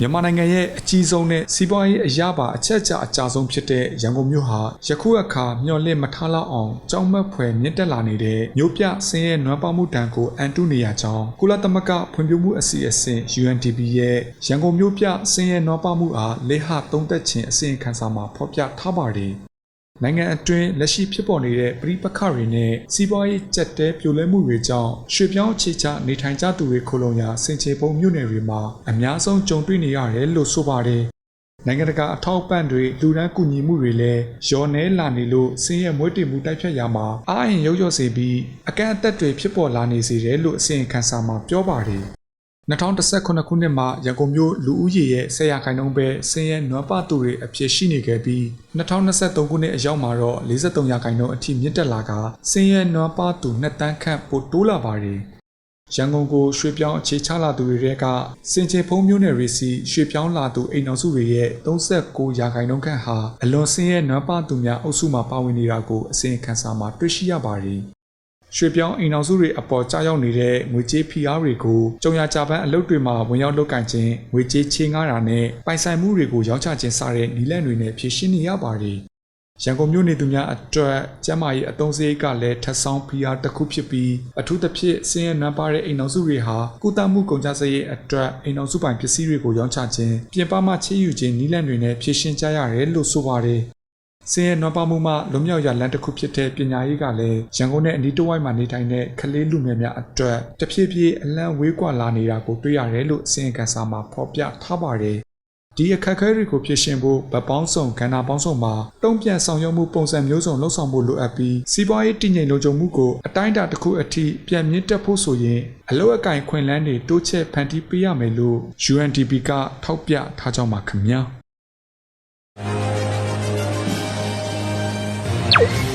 မြန်မာနိုင်ငံရဲ့အကြီးဆုံးနဲ့စီးပွားရေးအရာပါအချက်အချာအကြဆုံးဖြစ်တဲ့ရန်ကုန်မြို့ဟာယခုအခါမျှော်လင့်မထားလောက်အောင်ကြောက်မက်ဖွယ်မြင့်တက်လာနေတဲ့မြို့ပြဆင်းရဲနွမ်းပါမှုတန်ကိုအန်တုနေရကြောင်းကုလသမဂ္ဂဖွံ့ဖြိုးမှုအစီအစဉ် UNDP ရဲ့ရန်ကုန်မြို့ပြဆင်းရဲနွမ်းပါမှုအားလေဟသုံးသက်ခြင်းအစီရင်ခံစာမှာဖော်ပြထားပါတယ်။ နိုင်ငံအတွင်းလက်ရှိဖြစ်ပေါ်နေတဲ့ပြည်ပခါတွေနဲ့စီးပွားရေးကြက်တဲပြိုလဲမှုတွေကြောင့်ရွှေပြောင်းအခြေချနေထိုင်ကြသူတွေခိုလုံရာစင်ချေပုံမြို့နယ်တွေမှာအများဆုံးကြုံတွေ့နေရတယ်လို့ဆိုပါတယ်။နိုင်ငံတကာအထောက်အပံ့တွေလူဒန်းကူညီမှုတွေလည်းရောနှဲလာနေလို့ဆင်းရဲမွေးတေမှုတိုက်ဖြတ်ရမှာအားအင်ရုပ်ရော့စေပြီးအကန့်အသတ်တွေဖြစ်ပေါ်လာနေစေတယ်လို့အစီရင်ခံစာမှာပြောပါတယ်။ 2019ခုနှစ်မှာရန်ကုန်မြို့လူဦးရေရဲ့10ရာခိုင်နှုန်းပဲဆင်းရဲနွမ်းပါသူတွေအဖြစ်ရှိနေခဲ့ပြီး2023ခုနှစ်အရောက်မှာတော့43ရာခိုင်နှုန်းအထိမြင့်တက်လာကဆင်းရဲနွမ်းပါသူ2တန်းခန့်ပိုတိုးလာပါတယ်။ရန်ကုန်ကိုရွှေပြောင်းအခြေချလာသူတွေကစင်ချေဖုံးမျိုးနယ်ရီစီရွှေပြောင်းလာသူအိမ်တော်စုတွေရဲ့39ရာခိုင်နှုန်းခန့်ဟာအလွန်ဆင်းရဲနွမ်းပါသူများအုပ်စုမှာပါဝင်နေတာကိုအစီရင်ခံစာမှာတွေ့ရှိရပါတယ်။ ရွှေပြောင်းအိမ်အောင်စုတွေအပေါ်ကြားရောက်နေတဲ့ငွေကြေးဖိအားတွေကိုကြုံရကြပန်းအလုပ်တွေမှာဝင်ရောက်လုပ်ကင်ခြင်းငွေကြေးချေးငှားတာနဲ့ပိုင်ဆိုင်မှုတွေကိုရောင်းချခြင်းစတဲ့နည်းလမ်းတွေနဲ့ဖြည့်ရှင်းနေရပါတယ်။ရန်ကုန်မြို့နေသူများအတွက်ကျန်းမာရေးအသုံးစရိတ်ကလည်းထပ်ဆောင်ဖိအားတစ်ခုဖြစ်ပြီးအထူးသဖြင့်စင်းရဲနွမ်းပါတဲ့အိမ်အောင်စုတွေဟာကုသမှုကုန်ကျစရိတ်အတွက်အိမ်အောင်စုပိုင်ပစ္စည်းတွေကိုရောင်းချခြင်းပြင်ပမှချေးယူခြင်းနည်းလမ်းတွေနဲ့ဖြည့်ရှင်းကြရတယ်လို့ဆိုပါတယ်။ စင်းရဲနွမ်းပါမှုမှလွန်မြောက်ရလမ်းတစ်ခုဖြစ်တဲ့ပညာရေးကလည်းရန်ကုန်နဲ့အနီးတစ်ဝိုက်မှာနေထိုင်တဲ့ကလေးလူငယ်များအတွက်တဖြည်းဖြည်းအလံဝေးကွာလာနေတာကိုတွေ့ရတယ်လို့အစီရင်ခံစာမှာဖော်ပြထားပါတယ်။ဒီအခက်အခဲတွေကိုဖြေရှင်းဖို့ဗတ်ပေါင်းဆောင်ကဏ္ဍပေါင်းစုံမှာတုံ့ပြန်ဆောင်ရွက်မှုပုံစံမျိုးစုံလှုပ်ဆောင်ဖို့လိုအပ်ပြီးစီးပွားရေးတည်ငြိမ်လုံခြုံမှုကိုအတိုင်းအတာတစ်ခုအထိပြန်မြင့်တက်ဖို့ဆိုရင်အလောက်အကင်ခွင့်လန်းတွေတိုးချဲ့ဖန်တီးပေးရမယ်လို့ UNDP ကထောက်ပြထားကြောင်းပါခင်ဗျာ။ Oh!